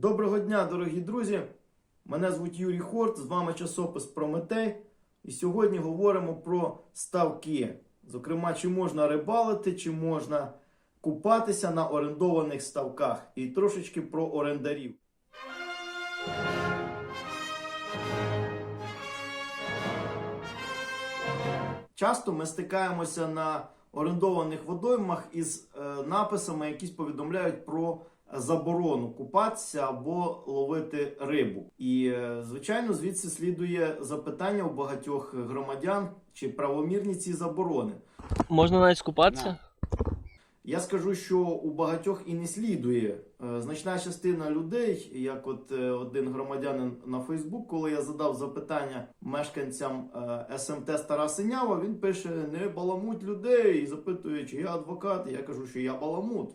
Доброго дня, дорогі друзі! Мене звуть Юрій Хорт, з вами часопис Прометей. І сьогодні говоримо про ставки. Зокрема, чи можна рибалити, чи можна купатися на орендованих ставках. І трошечки про орендарів. Часто ми стикаємося на орендованих водоймах із е, написами, які повідомляють про заборону купатися або ловити рибу. І, е, звичайно, звідси слідує запитання у багатьох громадян, чи правомірні ці заборони. Можна навіть скупатися? Я скажу, що у багатьох і не слідує. Е, Значна частина людей, як от е, один громадянин на Фейсбук, коли я задав запитання мешканцям СМТ Стара Синява, він пише: не баламуть людей і запитує, чи я адвокат. І я кажу, що я баламут.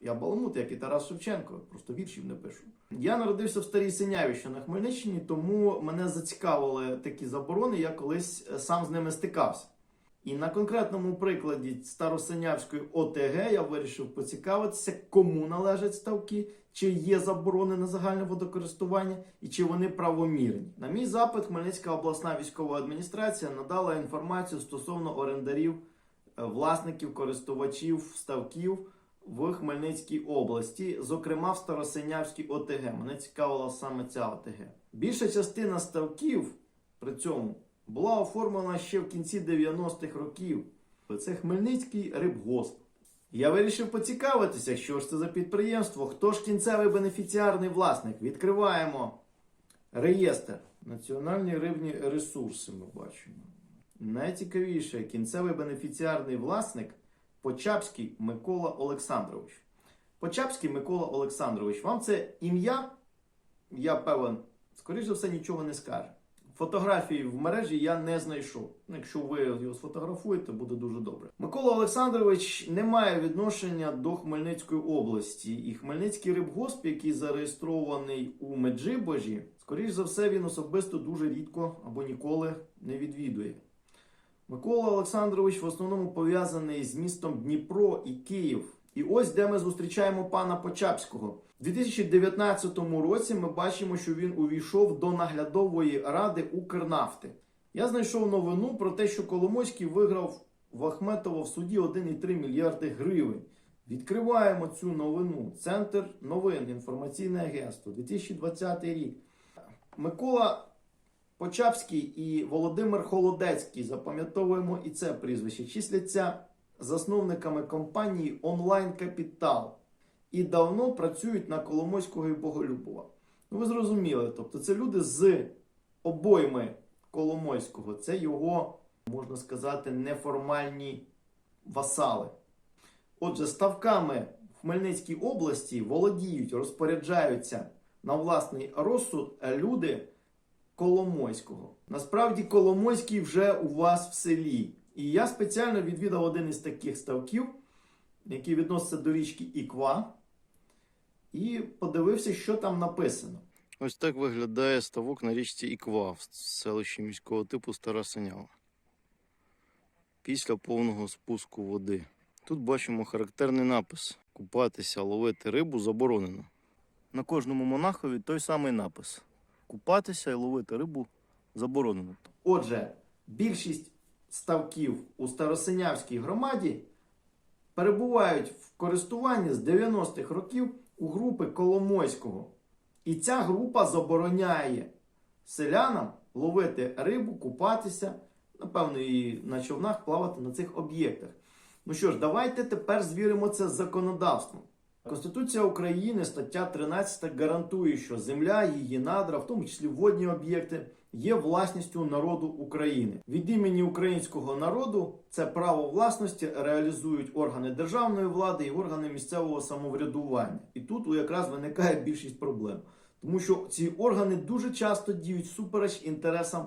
Я баламут, як і Тарас Шевченко, просто віршів не пишу. Я народився в Старій Синяві, що на Хмельниччині, тому мене зацікавили такі заборони, я колись е, сам з ними стикався. І на конкретному прикладі Старосинявської ОТГ я вирішив поцікавитися, кому належать ставки, чи є заборони на загальне водокористування і чи вони правомірні. На мій запит Хмельницька обласна військова адміністрація надала інформацію стосовно орендарів, е, власників, користувачів ставків в Хмельницькій області, зокрема в Старосинявській ОТГ. Мене цікавила саме ця ОТГ. Більша частина ставків при цьому була оформлена ще в кінці 90-х років. Це Хмельницький рибгосп. Я вирішив поцікавитися, що ж це за підприємство, хто ж кінцевий бенефіціарний власник. Відкриваємо реєстр. Національні рибні ресурси ми бачимо. Найцікавіше, кінцевий бенефіціарний власник Почапський Микола Олександрович. Почапський Микола Олександрович, вам це ім'я, я певен, скоріш за все, нічого не скаже. Фотографії в мережі я не знайшов. Якщо ви його сфотографуєте, буде дуже добре. Микола Олександрович не має відношення до Хмельницької області. І Хмельницький рибгосп, який зареєстрований у Меджибожі, скоріш за все, він особисто дуже рідко або ніколи не відвідує. Микола Олександрович в основному пов'язаний з містом Дніпро і Київ. І ось де ми зустрічаємо пана Почапського. У 2019 році ми бачимо, що він увійшов до наглядової ради Укрнафти. Я знайшов новину про те, що Коломойський виграв в Ахметова в суді 1,3 мільярди гривень. Відкриваємо цю новину. Центр новин, інформаційне агентство, 2020 рік. Микола Почапський і Володимир Холодецький, запам'ятовуємо і це прізвище, числяться засновниками компанії Онлайн Капітал і давно працюють на Коломойського і Боголюбова. Ну, ви зрозуміли, тобто це люди з обойми Коломойського, це його, можна сказати, неформальні васали. Отже, ставками в Хмельницькій області володіють, розпоряджаються на власний розсуд люди Коломойського. Насправді, Коломойський вже у вас в селі. І я спеціально відвідав один із таких ставків, який відноситься до річки Іква, і подивився, що там написано. Ось так виглядає ставок на річці Іква в селищі міського типу Стара Синява. Після повного спуску води. Тут бачимо характерний напис: Купатися, ловити рибу заборонено. На кожному монахові той самий напис: Купатися і ловити рибу заборонено. Отже, більшість ставків у Старосинявській громаді перебувають в користуванні з 90-х років у групи Коломойського. І ця група забороняє селянам ловити рибу, купатися, напевно, і на човнах плавати на цих об'єктах. Ну що ж, давайте тепер звіримо це з законодавством. Конституція України, стаття 13 гарантує, що земля, її надра, в тому числі водні об'єкти, є власністю народу України. Від імені українського народу це право власності реалізують органи державної влади і органи місцевого самоврядування. І тут якраз виникає більшість проблем, тому що ці органи дуже часто діють супереч інтересам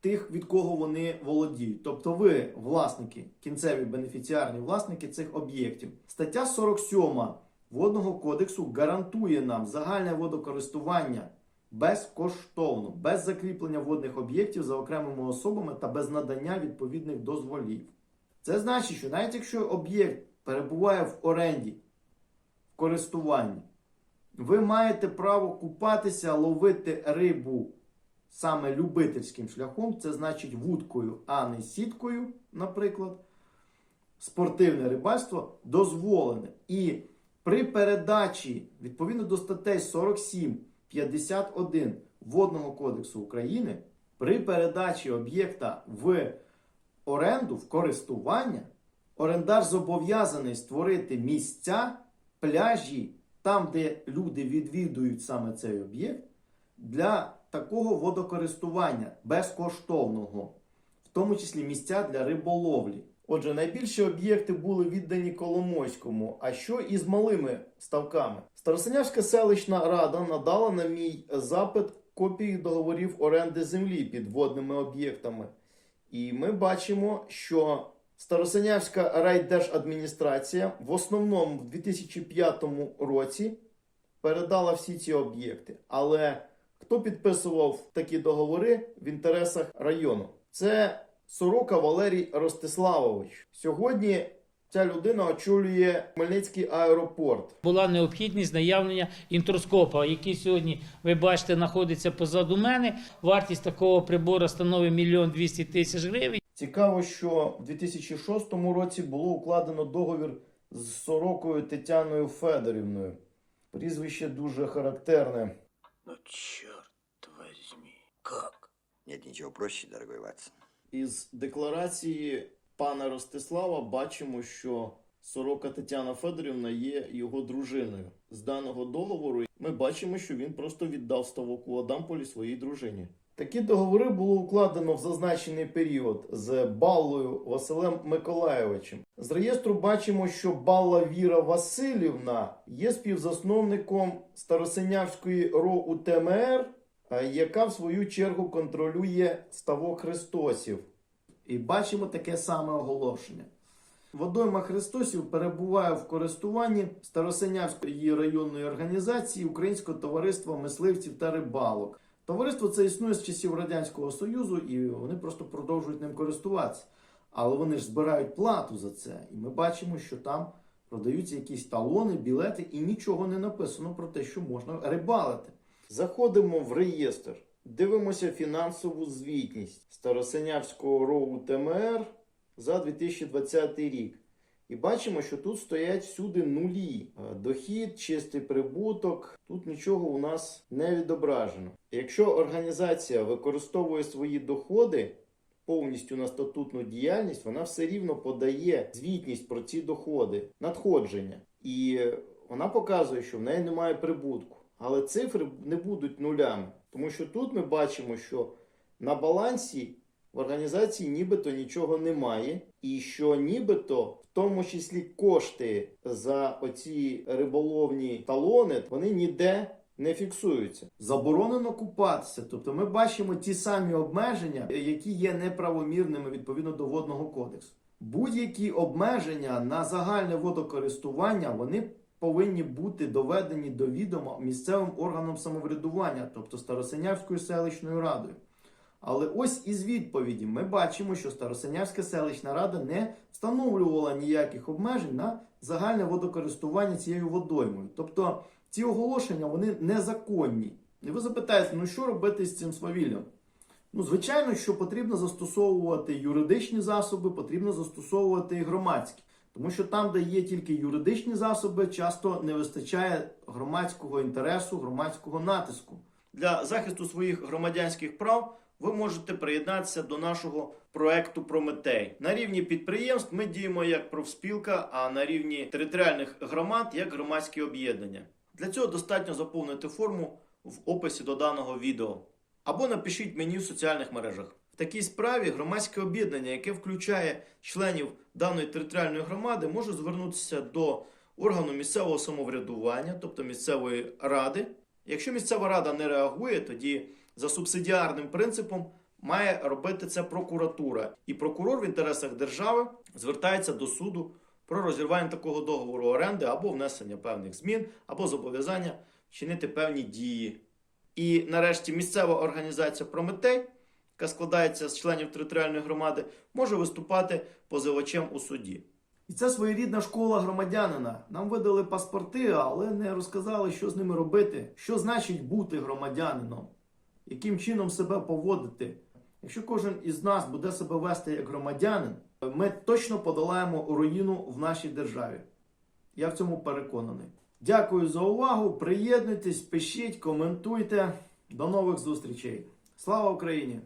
тих, від кого вони володіють. Тобто ви, власники, кінцеві бенефіціарні власники цих об'єктів. Стаття 47 Водного кодексу гарантує нам загальне водокористування безкоштовно, без закріплення водних об'єктів за окремими особами та без надання відповідних дозволів. Це значить, що навіть якщо об'єкт перебуває в оренді, в користуванні, Ви маєте право купатися, ловити рибу саме любительським шляхом, це значить вудкою, а не сіткою, наприклад. Спортивне рибальство дозволене. І при передачі відповідно до статей 47, 51 Водного кодексу України, при передачі об'єкта в оренду, в користування, орендар зобов'язаний створити місця, пляжі, там, де люди відвідують саме цей об'єкт, для такого водокористування безкоштовного, в тому числі місця для риболовлі. Отже, найбільші об'єкти були віддані Коломойському. А що із малими ставками? Старосинявська селищна рада надала на мій запит копії договорів оренди землі під водними об'єктами. І ми бачимо, що Старосинявська райдержадміністрація в основному в 2005 році передала всі ці об'єкти. Але хто підписував такі договори в інтересах району? Це Сорока Валерій Ростиславович. Сьогодні ця людина очолює Хмельницький аеропорт. Була необхідність наявлення інтроскопа, який сьогодні, ви бачите, знаходиться позаду мене. Вартість такого прибору становить мільйон 200 тисяч гривень. Цікаво, що в 2006 році було укладено договір з Сорокою Тетяною Федорівною. Прізвище дуже характерне. Ну, черт возьми, как? Нет ничего проще, дорогой Ватсон. Із декларації пана Ростислава бачимо, що Сорока Тетяна Федорівна є його дружиною. З даного договору ми бачимо, що він просто віддав ставок у Адамполі своїй дружині. Такі договори було укладено в зазначений період з Баллою Василем Миколаєвичем. З реєстру бачимо, що Балла Віра Васильівна є співзасновником Старосинявської РОУ ТМР, яка в свою чергу контролює ставок Христосів. І бачимо таке саме оголошення. Водойма Христосів перебуває в користуванні Старосинявської районної організації Українського товариства мисливців та рибалок. Товариство це існує з часів Радянського Союзу, і вони просто продовжують ним користуватися. Але вони ж збирають плату за це. І ми бачимо, що там продаються якісь талони, білети, і нічого не написано про те, що можна рибалити. Заходимо в реєстр, дивимося фінансову звітність Старосинявського РОУ ТМР за 2020 рік. І бачимо, що тут стоять всюди нулі. Е, Дохід, чистий прибуток. Тут нічого у нас не відображено. Якщо організація використовує свої доходи повністю на статутну діяльність, вона все рівно подає звітність про ці доходи, надходження. І вона показує, що в неї немає прибутку. Але цифри не будуть нулями. Тому що тут ми бачимо, що на балансі в організації нібито нічого немає, і що нібито в тому числі кошти за оці риболовні талони вони ніде не фіксуються. Заборонено купатися. Тобто ми бачимо ті самі обмеження, які є неправомірними відповідно до водного кодексу. Будь-які обмеження на загальне водокористування вони повинні бути доведені до відома місцевим органам самоврядування, тобто Старосинявською селищною радою. Але ось із відповіді ми бачимо, що Старосинявська селищна рада не встановлювала ніяких обмежень на загальне водокористування цією водоймою. Тобто ці оголошення вони незаконні. І ви запитаєте, ну що робити з цим свавіллям? Ну, звичайно, що потрібно застосовувати юридичні засоби, потрібно застосовувати і громадські. Тому що там, де є тільки юридичні засоби, часто не вистачає громадського інтересу, громадського натиску. Для захисту своїх громадянських прав ви можете приєднатися до нашого проекту Прометей. На рівні підприємств ми діємо як профспілка, а на рівні територіальних громад як громадські об'єднання. Для цього достатньо заповнити форму в описі до даного відео або напишіть мені в соціальних мережах. Такій справі громадське об'єднання, яке включає членів даної територіальної громади, може звернутися до органу місцевого самоврядування, тобто місцевої ради. Якщо місцева рада не реагує, тоді за субсидіарним принципом має робити це прокуратура. І прокурор в інтересах держави звертається до суду про розірвання такого договору оренди або внесення певних змін, або зобов'язання вчинити певні дії. І нарешті місцева організація Прометей, яка складається з членів територіальної громади, може виступати позивачем у суді. І це своєрідна школа громадянина. Нам видали паспорти, але не розказали, що з ними робити, що значить бути громадянином, яким чином себе поводити. Якщо кожен із нас буде себе вести як громадянин, ми точно подолаємо руїну в нашій державі. Я в цьому переконаний. Дякую за увагу. Приєднуйтесь, пишіть, коментуйте. До нових зустрічей. Слава Україні!